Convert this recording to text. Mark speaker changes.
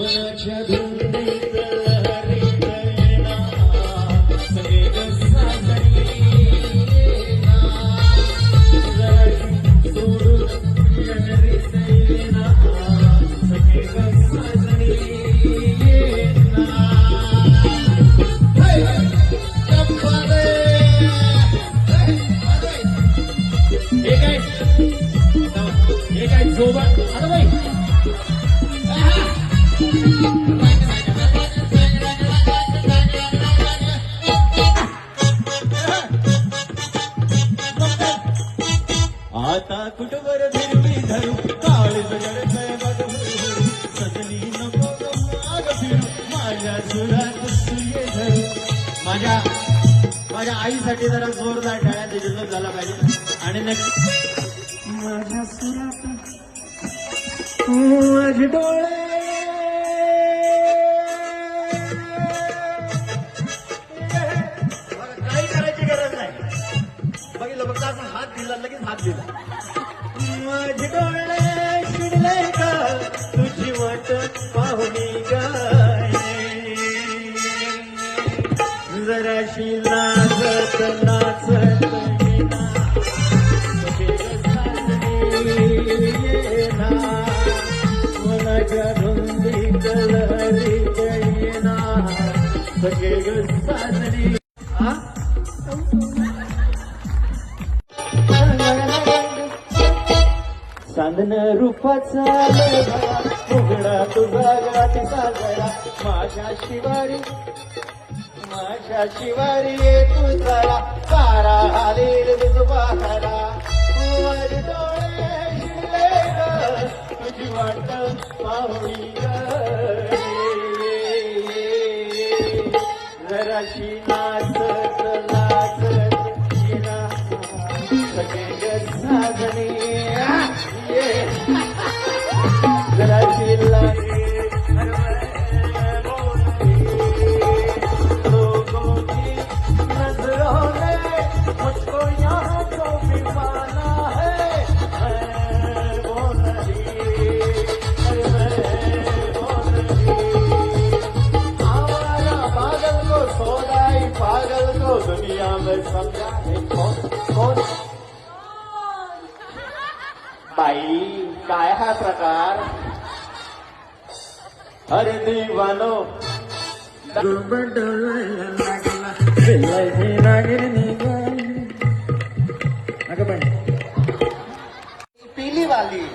Speaker 1: मनाच्या धुंदीत लहरीत येना सगळे ग साजरी येना जराशी सोडून लहरीत येना सगळे ग साजरी येना Hey! गप्पा रे! आता बाई फिरवी धरू? काळी नको फिरू. माझ्या सुरात सुये धरू. माझ्या माझ्या आईसाठी जरा जोरदार टाळ्या दिलेलं झाला पाहिजे. आणि नक्की माझ्या सुरात माझे डोळे काही करायची गरज नाही बघितलं फक्त असं हात दिला लगेच हात दिला माझे डोळे शिडले का तुझी वाट पाहुणी गाय. जराशी लाजत नाचत येना मनाच्या धुंदीत लहरीत सगळे ग साजरे हा चांदन रूपाचा उघडा तुझा गाठी साजरा. माझ्या शिवारी माझ्या शिवारी तू जरा. सारा आलेल तुझबारा माझे डोळे तुझी वाट पाहुणी घराशी जराशी नाचत नाचत सगळे साधने बाई काय हा प्रकार? अरे दिवानो. पिली वाली